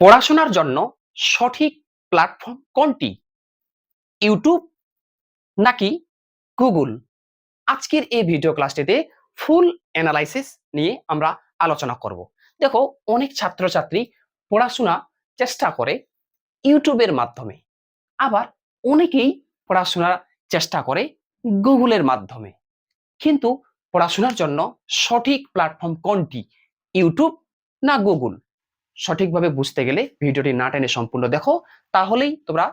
পড়াশোনার জন্য সঠিক প্ল্যাটফর্ম কোনটি? ইউটিউব নাকি গুগল আজকের এই ভিডিও ক্লাসটিতে ফুল অ্যানালাইসিস নিয়ে আমরা আলোচনা করব। দেখো, অনেক ছাত্রছাত্রী পড়াশোনা চেষ্টা করে ইউটিউবের মাধ্যমে। আবার অনেকেই পড়াশোনার চেষ্টা করে গুগলের মাধ্যমে। কিন্তু পড়াশোনার জন্য সঠিক প্ল্যাটফর্ম কোনটি? ইউটিউব না গুগল সঠিকভাবে বুঝতে গেলে ভিডিওটি না টেনে সম্পূর্ণ দেখো, তাহলেই তোমরা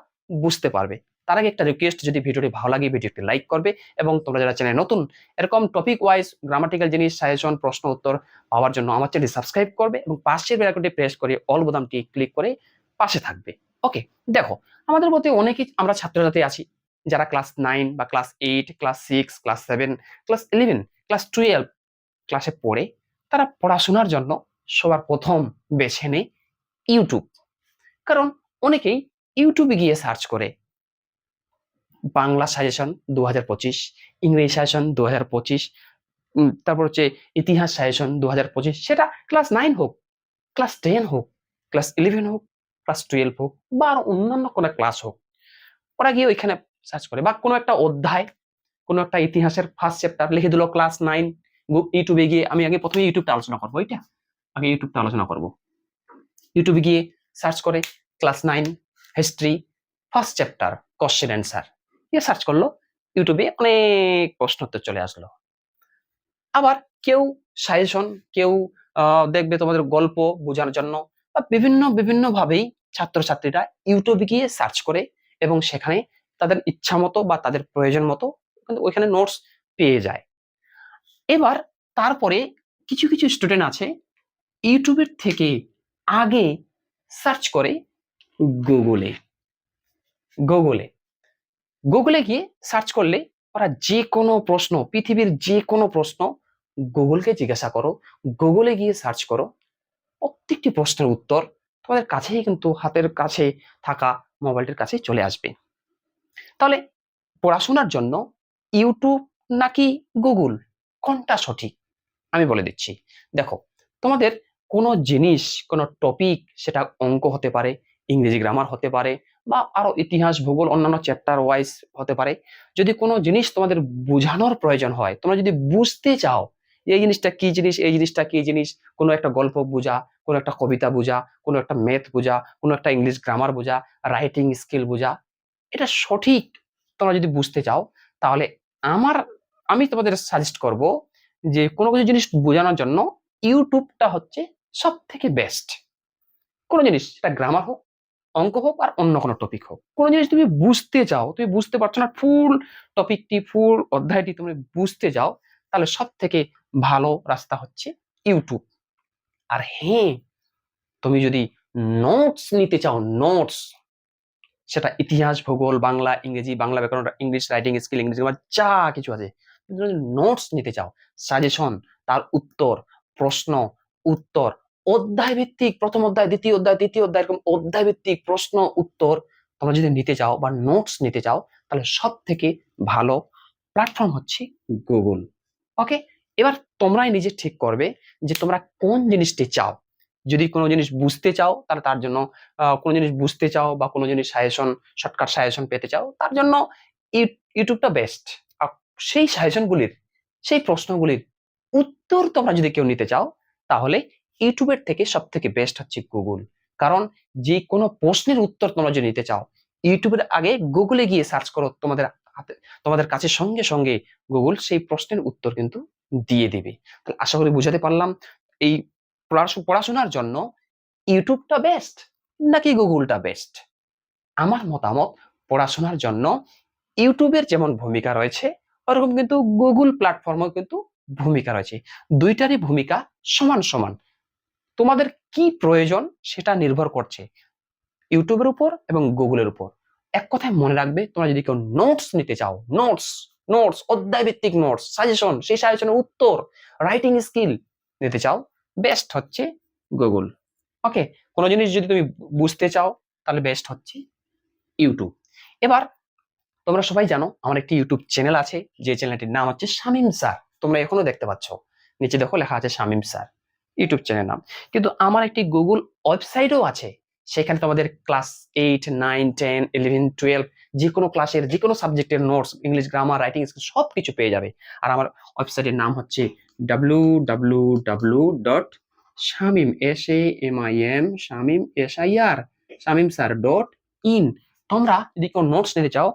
বুঝতে পারবে। তার আগে একটা রিকোয়েস্ট যদি ভিডিওটি ভালো লাগে, ভিডিওটি লাইক করবে এবং তোমরা যারা চ্যানেল নতুন, এরকম টপিক ওয়াইজ গ্রামাটিক্যাল জিনিস সাজেশন প্রশ্ন, উত্তর পাওয়ার জন্য আমার চ্যানেল সাবস্ক্রাইব করবে এবং পাশের বেলাকনটি প্রেস করে অল বোতামটি ক্লিক করে পাশে থাকবে। ওকে দেখো, আমাদের মধ্যে অনেকেই আমরা ছাত্রছাত্রী আছি, যারা ক্লাস নাইন বা class eight class six class seven class eleven class twelve ক্লাসে পড়ে, তারা পড়াশোনার জন্য সবার প্রথম বেছে নেয় ইউটিউব কারণ অনেকেই ইউটিউবে গিয়ে সার্চ করে। বাংলা সাজেশন দু হাজার পঁচিশ, ইংরেজি সাজেশন দু হাজার পঁচিশ তারপর হচ্ছে ইতিহাস সাজেশন দু হাজার পঁচিশ, সেটা ক্লাস নাইন হোক ক্লাস টেন হোক ক্লাস ইলেভেন হোক ক্লাস টুয়েলভ হোক, বা আরও অন্যান্য কোনো ক্লাস হোক, ওরা গিয়ে ওইখানে সার্চ করে। বা কোনো একটা অধ্যায়, কোনো একটা ইতিহাসের ফার্স্ট চ্যাপ্টার লিখে দিল ক্লাস নাইন ইউটিউবে গিয়ে আমি আগে প্রথমে ইউটিউবটা আলোচনা করব ওইটা আগে ইউটিউবটা আলোচনা করব। ইউটিউবে গিয়ে সার্চ করে class nine history first chapter question answer গিয়ে সার্চ করল ইউটিউবে অনেক প্রশ্ন উত্তর চলে আসলো। আবার কেউ সাজেশন কেউ দেখবে তোমাদের গল্প বোঝানোর জন্য বা বিভিন্ন বিভিন্ন ভাবেই ছাত্রছাত্রীরা ইউটিউবে গিয়ে সার্চ করে এবং সেখানে তাদের ইচ্ছা মতো বা তাদের প্রয়োজন মতো ওইখানে নোটস পেয়ে যায়। এবার তারপরে কিছু কিছু স্টুডেন্ট আছে ইউটিউবের থেকে আগে সার্চ করে গুগলে গুগলে গুগলে গিয়ে সার্চ করলে ওরা যে কোনো প্রশ্ন, পৃথিবীর যে কোনো প্রশ্ন গুগলকে জিজ্ঞাসা করো। গুগলে গিয়ে সার্চ করো। প্রত্যেকটি প্রশ্নের উত্তর তোমাদের কাছেই কিন্তু হাতের কাছে থাকা মোবাইলটির কাছে চলে আসবে। তাহলে পড়াশোনার জন্য ইউটিউব নাকি গুগল কোনটা সঠিক? আমি বলে দিচ্ছি। দেখো তোমাদের কোনো জিনিস, কোনো টপিক সেটা অঙ্ক হতে পারে, ইংরেজি গ্রামার হতে পারে বা আরও ইতিহাস, ভূগোল, অন্যান্য চ্যাপ্টার ওয়াইজ হতে পারে। যদি কোনো জিনিস তোমাদের বোঝানোর প্রয়োজন হয়, তোমরা যদি বুঝতে চাও এই জিনিসটা কি জিনিস, এই জিনিসটা কি জিনিস, কোনো একটা গল্প বোঝা, কোনো একটা কবিতা বোঝা, কোনো একটা ম্যাথ বোঝা, কোনো একটা ইংলিশ গ্রামার বোঝা রাইটিং স্কিল বোঝা, এটা সঠিক তোমরা যদি বুঝতে চাও, তাহলে আমার, আমি তোমাদের সাজেস্ট করব যে কোনো কিছু জিনিস বোঝানোর জন্য ইউটিউবটা হচ্ছে সব থেকে বেস্ট কোনো জিনিস, সেটা গ্রামার হোক, অঙ্ক হোক, আর অন্য কোনো টপিক হোক। কোনো জিনিস তুমি বুঝতে চাও, তুমি বুঝতে পারছ না ফুল টপিকটি ফুল অধ্যায়টি তুমি বুঝতে চাও তাহলে সব থেকে ভালো রাস্তা হচ্ছে ইউটিউব। আর হ্যাঁ তুমি যদি নোটস নিতে চাও নোটস সেটা ইতিহাস, ভূগোল, বাংলা, ইংরেজি, বাংলা ব্যাকরণ, ইংলিশ রাইটিং স্কিল ইংরেজি যা কিছু আছে নোটস নিতে চাও সাজেশন তার উত্তর প্রশ্ন, উত্তর। অধ্যায় ভিত্তিক প্রথম অধ্যায়, দ্বিতীয় অধ্যায়, তৃতীয় অধ্যায় এরকম অধ্যায় ভিত্তিক প্রশ্ন, উত্তর তোমরা যদি নিতে চাও বা নোটস নিতে চাও, তাহলে সব থেকে ভালো প্ল্যাটফর্ম হচ্ছে গুগল ওকে এবার তোমরাই নিজে ঠিক করবে যে তোমরা কোন জিনিসটি চাও। যদি কোনো জিনিস বুঝতে চাও, তাহলে তার জন্য কোনো জিনিস বুঝতে চাও বা কোনো জিনিস সাজেশন শর্টকাট সাজেশন পেতে চাও, তার জন্য ইউ- ইউটিউবটা বেস্ট আর সেই সাজেশনগুলির সেই প্রশ্নগুলির উত্তর তোমরা যদি কেউ নিতে চাও, তাহলে ইউটিউবের থেকে সব থেকে বেস্ট হচ্ছে গুগল কারণ যে কোনো প্রশ্নের উত্তর তোমরা যদি নিতে চাও ইউটিউবের আগে গুগলে গিয়ে সার্চ করো, তোমাদের হাতে, তোমাদের কাছে সঙ্গে সঙ্গে গুগল সেই প্রশ্নের উত্তর কিন্তু দিয়ে দিবে। তাহলে আশা করি বুঝাতে পারলাম। এই পড়াশো- পড়াশোনার জন্য ইউটিউবটা বেস্ট নাকি গুগলটা বেস্ট আমার মতামত, পড়াশোনার জন্য ইউটিউবের যেমন ভূমিকা রয়েছে, ওরকম কিন্তু গুগল প্ল্যাটফর্মেও কিন্তু ভূমিকা রয়েছে। দুইটারই ভূমিকা সমান সমান। তোমাদের কি প্রয়োজন সেটা নির্ভর করছে ইউটিউবের উপর এবং গুগলের উপর। এক কথায় মনে রাখবে, তোমরা যদি কেউ নোটস নিতে চাও নোটস নোটস অধ্যায় ভিত্তিক নোটস সাজেশন সেই সাজেশনের উত্তর রাইটিং স্কিল নিতে চাও বেস্ট হচ্ছে গুগল। ওকে কোনো জিনিস যদি তুমি বুঝতে চাও, তাহলে বেস্ট হচ্ছে ইউটিউব। এবার তোমরা সবাই জানো, আমার একটি ইউটিউব চ্যানেল আছে, যে চ্যানেলটির নাম হচ্ছে শামিম স্যার। তোমরা এখনও দেখতে পাচ্ছ। নিচে দেখো লেখা আছে শামিম স্যার। ইউটিউব চ্যানেল নাম। কিন্তু আমার একটি গুগল ওয়েবসাইটও আছে। সেখানে তোমাদের class eight, nine, ten, eleven, twelve যে কোনো ক্লাসের যে কোনো সাবজেক্টের নোটস, ইংলিশ গ্রামার, রাইটিং সব কিছু পেয়ে যাবে। আর আমার ওয়েবসাইটের নাম হচ্ছে W W W dot Shamim S A M I M Shamim S I R Shamim sir dot in তোমরা যদি কোনো নোটস নিতে চাও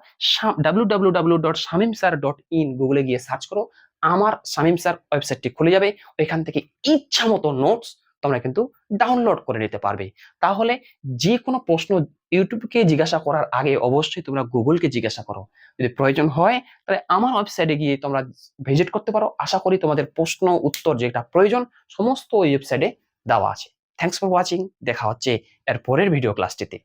W W W dot Shamim sir dot in গুগলে গিয়ে সার্চ করো, আমার শামিম স্যার ওয়েবসাইটটি খুলে যাবে। ওইখান থেকে ইচ্ছা মতো নোটস তোমরা কিন্তু ডাউনলোড করে নিতে পারবে। তাহলে যে কোনো প্রশ্ন ইউটিউবকে জিজ্ঞাসা করার আগে অবশ্যই তোমরা গুগলকে জিজ্ঞাসা করো। যদি প্রয়োজন হয়, তাহলে আমার ওয়েবসাইটে গিয়ে তোমরা ভিজিট করতে পারো। আশা করি তোমাদের প্রশ্ন, উত্তর যেটা প্রয়োজন, সমস্ত ওই ওয়েবসাইটে দেওয়া আছে। থ্যাংকস ফর ওয়াচিং দেখা হচ্ছে এর পরের ভিডিও ক্লাসটিতে